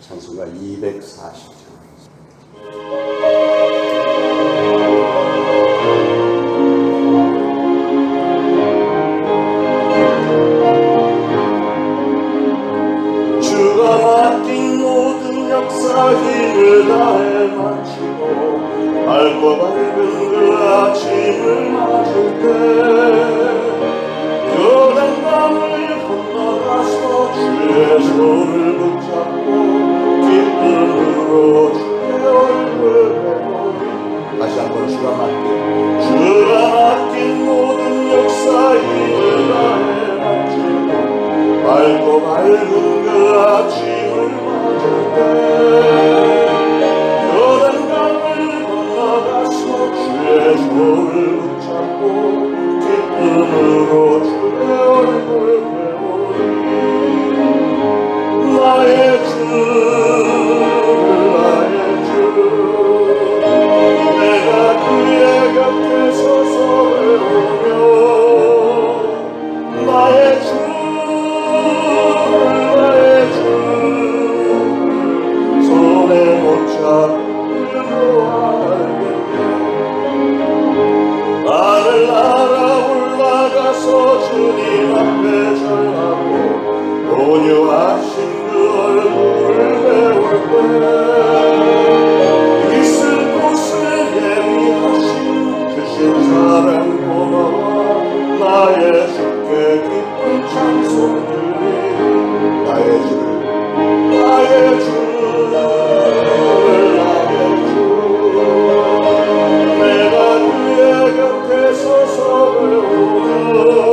찬송가 240장. 나 그의 곁에 서서 배우며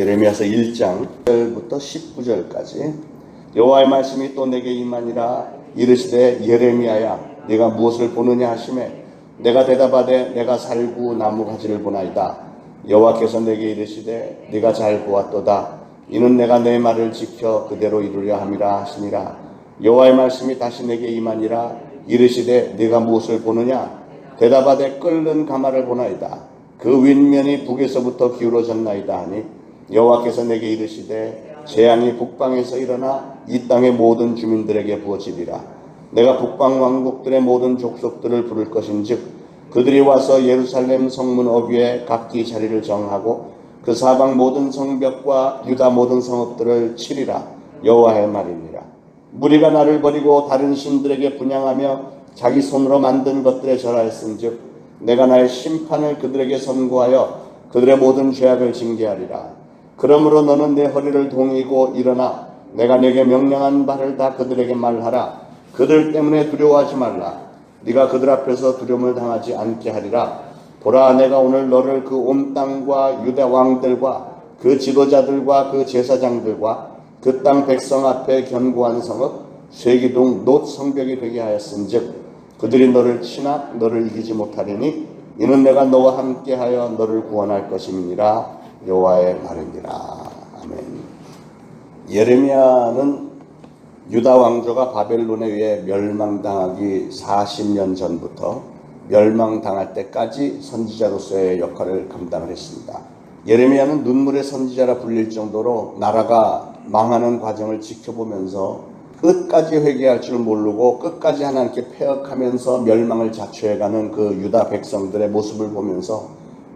예레미야서 1장 1절부터 19절까지. 여호와의 말씀이 또 내게 임하니라. 이르시되 예레미야야 네가 무엇을 보느냐 하심에 내가 대답하되 내가 살구 나무 가지를 보나이다. 여호와께서 내게 이르시되 네가 잘 보았도다. 이는 내가 내 말을 지켜 그대로 이루려 함이라 하시니라 여호와의 말씀이 다시 내게 임하니라. 이르시되 네가 무엇을 보느냐? 대답하되 끓는 가마를 보나이다. 그 윗면이 북에서부터 기울어졌나이다 하니 여호와께서 내게 이르시되 재앙이 북방에서 일어나 이 땅의 모든 주민들에게 부어지리라. 내가 북방 왕국들의 모든 족속들을 부를 것인즉 그들이 와서 예루살렘 성문 어귀에 각기 자리를 정하고 그 사방 모든 성벽과 유다 모든 성읍들을 치리라. 여호와의 말이니라 무리가 나를 버리고 다른 신들에게 분양하며 자기 손으로 만든 것들에 절하였은즉 내가 나의 심판을 그들에게 선고하여 그들의 모든 죄악을 징계하리라. 그러므로 너는 내 허리를 동이고 일어나 내가 내게 명령한 바를 다 그들에게 말하라. 그들 때문에 두려워하지 말라. 네가 그들 앞에서 두려움을 당하지 않게 하리라. 보라 내가 오늘 너를 그 온 땅과 유대 왕들과 그 지도자들과 그 제사장들과 그 땅 백성 앞에 견고한 성읍 쇠기둥 놋 성벽이 되게 하였은즉 그들이 너를 치나 너를 이기지 못하리니 이는 내가 너와 함께하여 너를 구원할 것임이니라 여호와의 말이니라 아멘. 예레미야는 유다 왕조가 바벨론에 의해 멸망당하기 40년 전부터 멸망당할 때까지 선지자로서의 역할을 감당을 했습니다. 예레미야는 눈물의 선지자라 불릴 정도로 나라가 망하는 과정을 지켜보면서 끝까지 회개할 줄 모르고 끝까지 하나님께 폐역하면서 멸망을 자초해가는 그 유다 백성들의 모습을 보면서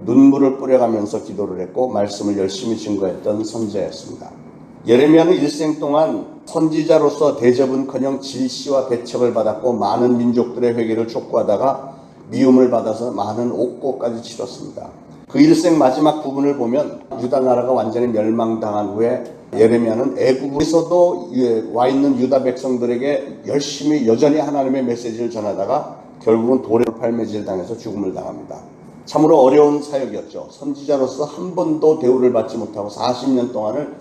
눈물을 뿌려가면서 기도를 했고 말씀을 열심히 증거했던 선지자였습니다. 예레미야는 일생 동안 선지자로서 대접은커녕 질시와 배척을 받았고 많은 민족들의 회개를 촉구하다가 미움을 받아서 많은 옥고까지 치렀습니다. 그 일생 마지막 부분을 보면 유다 나라가 완전히 멸망당한 후에 예레미야는 애굽에서도 와 있는 유다 백성들에게 열심히 여전히 하나님의 메시지를 전하다가 결국은 돌에 팔매질 당해서 죽음을 당합니다. 참으로 어려운 사역이었죠. 선지자로서 한 번도 대우를 받지 못하고 40년 동안을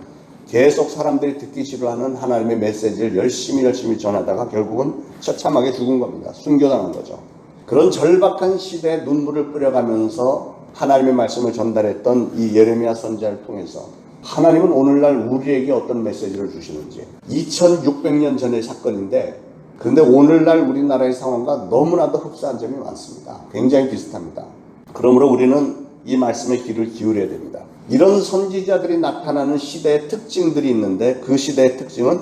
계속 사람들이 듣기 싫어하는 하나님의 메시지를 열심히 열심히 전하다가 결국은 처참하게 죽은 겁니다. 순교당한 거죠. 그런 절박한 시대에 눈물을 뿌려가면서 하나님의 말씀을 전달했던 이 예레미야 선자를 통해서 하나님은 오늘날 우리에게 어떤 메시지를 주시는지 2600년 전의 사건인데 근데 오늘날 우리나라의 상황과 너무나도 흡사한 점이 많습니다. 굉장히 비슷합니다. 그러므로 우리는 이 말씀에 귀를 기울여야 됩니다. 이런 선지자들이 나타나는 시대의 특징들이 있는데 그 시대의 특징은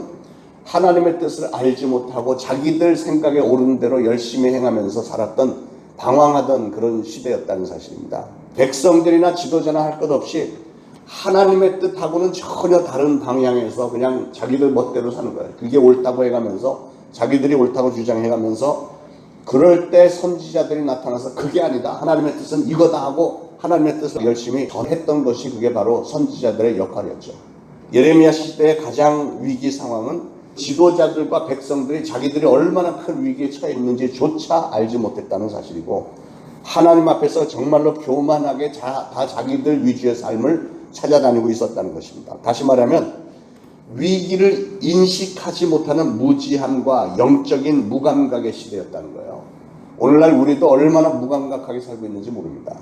하나님의 뜻을 알지 못하고 자기들 생각에 옳은 대로 열심히 행하면서 살았던 방황하던 그런 시대였다는 사실입니다. 백성들이나 지도자나 할 것 없이 하나님의 뜻하고는 전혀 다른 방향에서 그냥 자기들 멋대로 사는 거예요. 그게 옳다고 해가면서 자기들이 옳다고 주장해가면서 그럴 때 선지자들이 나타나서 그게 아니다. 하나님의 뜻은 이거다 하고 하나님의 뜻을 열심히 전했던 것이 그게 바로 선지자들의 역할이었죠. 예레미야 시대의 가장 위기 상황은 지도자들과 백성들이 자기들이 얼마나 큰 위기에 처해 있는지조차 알지 못했다는 사실이고 하나님 앞에서 정말로 교만하게 자, 다 자기들 위주의 삶을 찾아다니고 있었다는 것입니다. 다시 말하면 위기를 인식하지 못하는 무지함과 영적인 무감각의 시대였다는 거예요. 오늘날 우리도 얼마나 무감각하게 살고 있는지 모릅니다.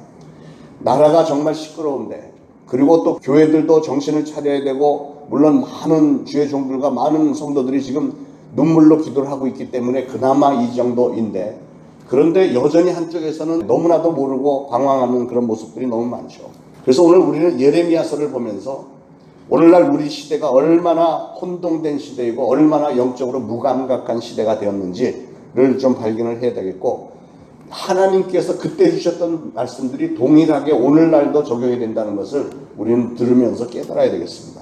나라가 정말 시끄러운데 그리고 또 교회들도 정신을 차려야 되고 물론 많은 주의 종들과 많은 성도들이 지금 눈물로 기도를 하고 있기 때문에 그나마 이 정도인데 그런데 여전히 한쪽에서는 너무나도 모르고 방황하는 그런 모습들이 너무 많죠. 그래서 오늘 우리는 예레미야서를 보면서 오늘날 우리 시대가 얼마나 혼동된 시대이고 얼마나 영적으로 무감각한 시대가 되었는지를 좀 발견을 해야 되겠고 하나님께서 그때 주셨던 말씀들이 동일하게 오늘날도 적용이 된다는 것을 우리는 들으면서 깨달아야 되겠습니다.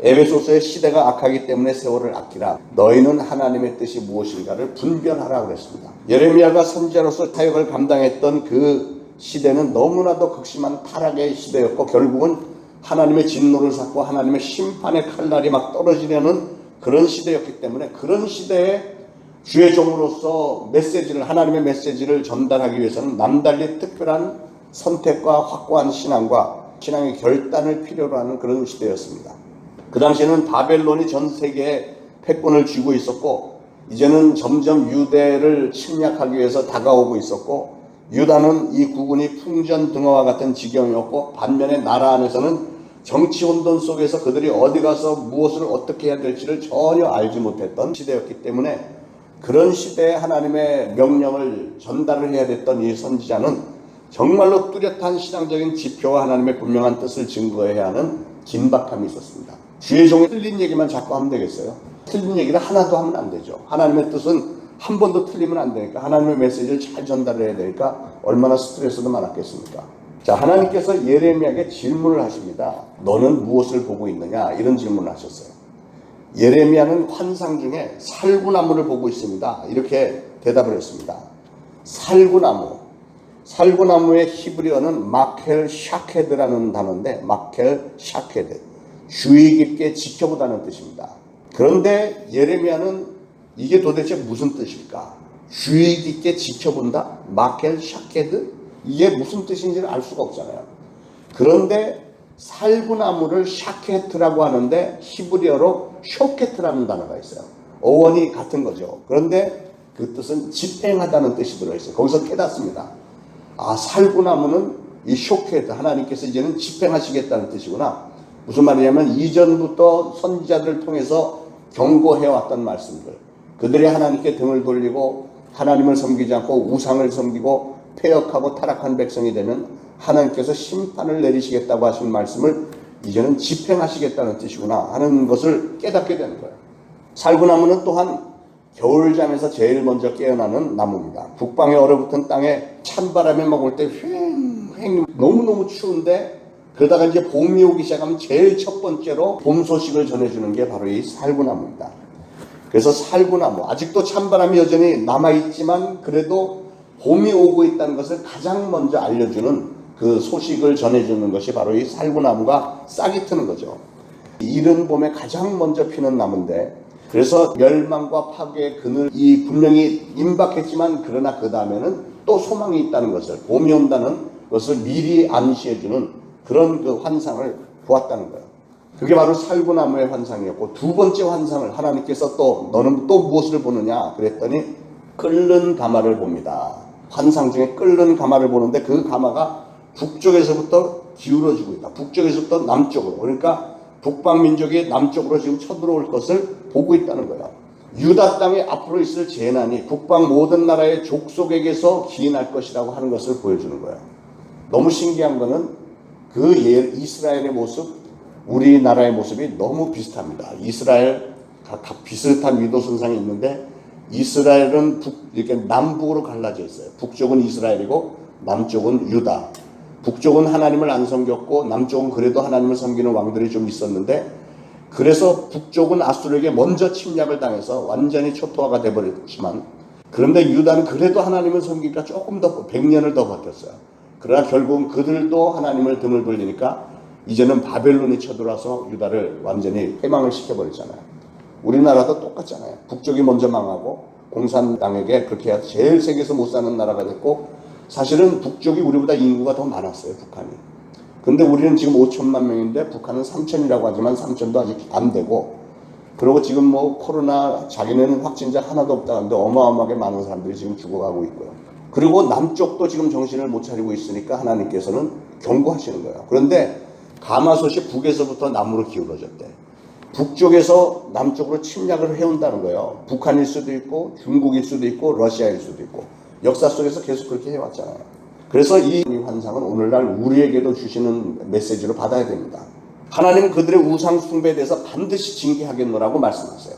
에베소서의 시대가 악하기 때문에 세월을 아끼라. 너희는 하나님의 뜻이 무엇인가를 분별하라 그랬습니다. 예레미야가 선지자로서 타역을 감당했던 그 시대는 너무나도 극심한 타락의 시대였고 결국은 하나님의 진노를 샀고 하나님의 심판의 칼날이 막 떨어지려는 그런 시대였기 때문에 그런 시대에 주의 종으로서 메시지를 하나님의 메시지를 전달하기 위해서는 남달리 특별한 선택과 확고한 신앙과 신앙의 결단을 필요로 하는 그런 시대였습니다. 그 당시에는 바벨론이 전 세계에 패권을 쥐고 있었고 이제는 점점 유대를 침략하기 위해서 다가오고 있었고 유다는 이 국군이 풍전등화와 같은 지경이었고 반면에 나라 안에서는 정치 혼돈 속에서 그들이 어디 가서 무엇을 어떻게 해야 될지를 전혀 알지 못했던 시대였기 때문에 그런 시대에 하나님의 명령을 전달을 해야 됐던 이 선지자는 정말로 뚜렷한 신앙적인 지표와 하나님의 분명한 뜻을 증거해야 하는 긴박함이 있었습니다. 주의 종이 틀린 얘기만 자꾸 하면 되겠어요? 틀린 얘기를 하나도 하면 안 되죠. 하나님의 뜻은 한 번도 틀리면 안 되니까 하나님의 메시지를 잘 전달해야 되니까 얼마나 스트레스도 많았겠습니까? 자, 하나님께서 예레미야에게 질문을 하십니다. 너는 무엇을 보고 있느냐? 이런 질문을 하셨어요. 예레미야는 환상 중에 살구나무를 보고 있습니다. 이렇게 대답을 했습니다. 살구나무. 살구나무의 히브리어는 마켈 샤케드라는 단어인데 마켈 샤케드. 주의 깊게 지켜보다는 뜻입니다. 그런데 예레미야는 이게 도대체 무슨 뜻일까? 주의 깊게 지켜본다? 마켈 샤케드? 이게 무슨 뜻인지를 알 수가 없잖아요. 그런데 살구나무를 샤케트라고 하는데 히브리어로 쇼케트라는 단어가 있어요. 어원이 같은 거죠. 그런데 그 뜻은 집행하다는 뜻이 들어있어요. 거기서 깨닫습니다. 아, 살구나무는 이 쇼케트, 하나님께서 이제는 집행하시겠다는 뜻이구나. 무슨 말이냐면 이전부터 선지자들을 통해서 경고해왔던 말씀들. 그들이 하나님께 등을 돌리고 하나님을 섬기지 않고 우상을 섬기고 폐역하고 타락한 백성이 되면 하나님께서 심판을 내리시겠다고 하신 말씀을 이제는 집행하시겠다는 뜻이구나 하는 것을 깨닫게 되는 거예요. 살구나무는 또한 겨울잠에서 제일 먼저 깨어나는 나무입니다. 북방에 얼어붙은 땅에 찬바람에 먹을 때 휑휑 너무너무 추운데 그러다가 이제 봄이 오기 시작하면 제일 첫 번째로 봄 소식을 전해주는 게 바로 이 살구나무입니다. 그래서 살구나무 아직도 찬바람이 여전히 남아 있지만 그래도 봄이 오고 있다는 것을 가장 먼저 알려주는 그 소식을 전해주는 것이 바로 이 살구나무가 싹이 트는 거죠. 이른 봄에 가장 먼저 피는 나무인데 그래서 멸망과 파괴의 그늘 이 분명히 임박했지만 그러나 그 다음에는 또 소망이 있다는 것을 봄이 온다는 것을 미리 암시해주는 그런 그 환상을 보았다는 거예요. 그게 바로 살구나무의 환상이었고 두 번째 환상을 하나님께서 또 너는 또 무엇을 보느냐 그랬더니 끓는 가마를 봅니다. 환상 중에 끓는 가마를 보는데 그 가마가 북쪽에서부터 기울어지고 있다. 북쪽에서부터 남쪽으로. 그러니까 북방 민족이 남쪽으로 지금 쳐들어올 것을 보고 있다는 거야. 유다 땅에 앞으로 있을 재난이 북방 모든 나라의 족속에게서 기인할 것이라고 하는 것을 보여주는 거야. 너무 신기한 거는 그 예- 이스라엘의 모습, 우리나라의 모습이 너무 비슷합니다. 이스라엘 각, 각 비슷한 위도 선상이 있는데 이스라엘은 북, 이렇게 남북으로 갈라져 있어요. 북쪽은 이스라엘이고 남쪽은 유다. 북쪽은 하나님을 안 섬겼고 남쪽은 그래도 하나님을 섬기는 왕들이 좀 있었는데 그래서 북쪽은 아수르에게 먼저 침략을 당해서 완전히 초토화가 돼버렸지만 그런데 유다는 그래도 하나님을 섬기니까 조금 더 100년을 더 버텼어요. 그러나 결국은 그들도 하나님을 등을 돌리니까 이제는 바벨론이 쳐들어와서 유다를 완전히 해망을 시켜버렸잖아요. 우리나라도 똑같잖아요. 북쪽이 먼저 망하고 공산당에게 그렇게 해서 제일 세계에서 못 사는 나라가 됐고 사실은 북쪽이 우리보다 인구가 더 많았어요. 북한이. 근데 우리는 지금 5천만 명인데 북한은 3천이라고 하지만 3천도 아직 안 되고 그리고 지금 뭐 코로나 자기네는 확진자 하나도 없다는데 어마어마하게 많은 사람들이 지금 죽어가고 있고요. 그리고 남쪽도 지금 정신을 못 차리고 있으니까 하나님께서는 경고하시는 거예요. 그런데 가마솥이 북에서부터 남으로 기울어졌대. 북쪽에서 남쪽으로 침략을 해온다는 거예요. 북한일 수도 있고 중국일 수도 있고 러시아일 수도 있고 역사 속에서 계속 그렇게 해왔잖아요. 그래서 이 환상은 오늘날 우리에게도 주시는 메시지로 받아야 됩니다. 하나님은 그들의 우상 숭배에 대해서 반드시 징계하겠노라고 말씀하세요.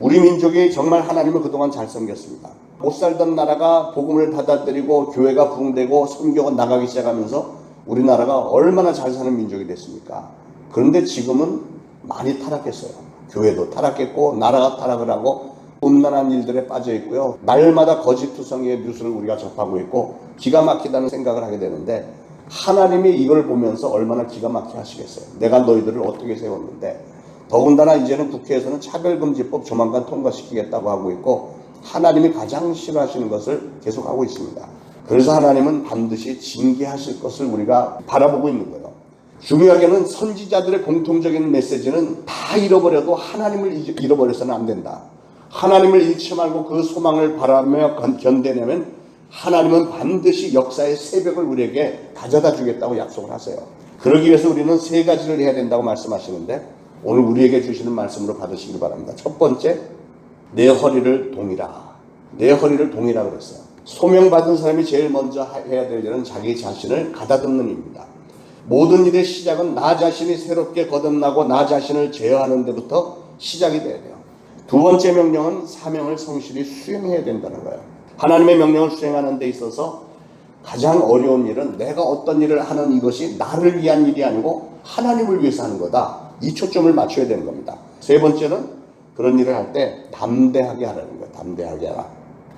우리 민족이 정말 하나님을 그동안 잘 섬겼습니다. 못 살던 나라가 복음을 받아들이고 교회가 부흥되고 선교가 나가기 시작하면서 우리나라가 얼마나 잘 사는 민족이 됐습니까? 그런데 지금은 많이 타락했어요. 교회도 타락했고 나라가 타락을 하고 음란한 일들에 빠져 있고요. 날마다 거짓투성이의 뉴스를 우리가 접하고 있고 기가 막히다는 생각을 하게 되는데 하나님이 이걸 보면서 얼마나 기가 막히게 하시겠어요. 내가 너희들을 어떻게 세웠는데 더군다나 이제는 국회에서는 차별금지법 조만간 통과시키겠다고 하고 있고 하나님이 가장 싫어하시는 것을 계속하고 있습니다. 그래서 하나님은 반드시 징계하실 것을 우리가 바라보고 있는 거예요. 중요하게는 선지자들의 공통적인 메시지는 다 잃어버려도 하나님을 잊- 잃어버려서는 안 된다. 하나님을 잃지 말고 그 소망을 바라며 견- 견뎌내면 하나님은 반드시 역사의 새벽을 우리에게 가져다 주겠다고 약속을 하세요. 그러기 위해서 우리는 세 가지를 해야 된다고 말씀하시는데 오늘 우리에게 주시는 말씀으로 받으시기 바랍니다. 첫 번째, 내 허리를 동이라. 내 허리를 동이라 그랬어요. 소명받은 사람이 제일 먼저 하- 해야 될 일은 자기 자신을 가다듬는 일입니다. 모든 일의 시작은 나 자신이 새롭게 거듭나고 나 자신을 제어하는 데부터 시작이 돼야 돼요. 두 번째 명령은 사명을 성실히 수행해야 된다는 거예요. 하나님의 명령을 수행하는 데 있어서 가장 어려운 일은 내가 어떤 일을 하는 이것이 나를 위한 일이 아니고 하나님을 위해서 하는 거다. 이 초점을 맞춰야 되는 겁니다. 세 번째는 그런 일을 할 때 담대하게 하라는 거예요. 담대하게 하라.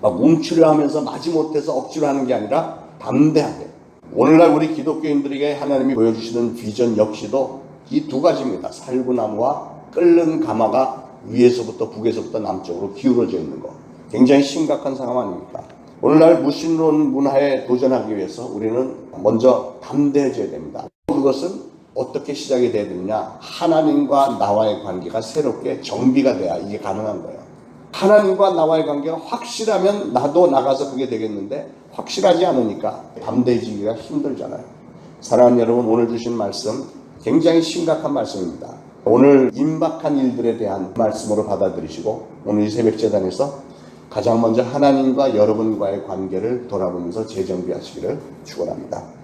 막 움츠려 하면서 마지못해서 억지로 하는 게 아니라 담대하게. 오늘날 우리 기독교인들에게 하나님이 보여주시는 비전 역시도 이 두 가지입니다. 살구나무와 끓는 가마가 위에서부터 북에서부터 남쪽으로 기울어져 있는 거. 굉장히 심각한 상황 아닙니까? 오늘날 무신론 문화에 도전하기 위해서 우리는 먼저 담대해져야 됩니다. 그것은 어떻게 시작이 돼야 되느냐? 하나님과 나와의 관계가 새롭게 정비가 돼야 이게 가능한 거예요. 하나님과 나와의 관계가 확실하면 나도 나가서 그게 되겠는데 확실하지 않으니까 담대해지기가 힘들잖아요. 사랑하는 여러분 오늘 주신 말씀 굉장히 심각한 말씀입니다. 오늘 임박한 일들에 대한 말씀으로 받아들이시고 오늘 이 새벽 재단에서 가장 먼저 하나님과 여러분과의 관계를 돌아보면서 재정비하시기를 축원합니다.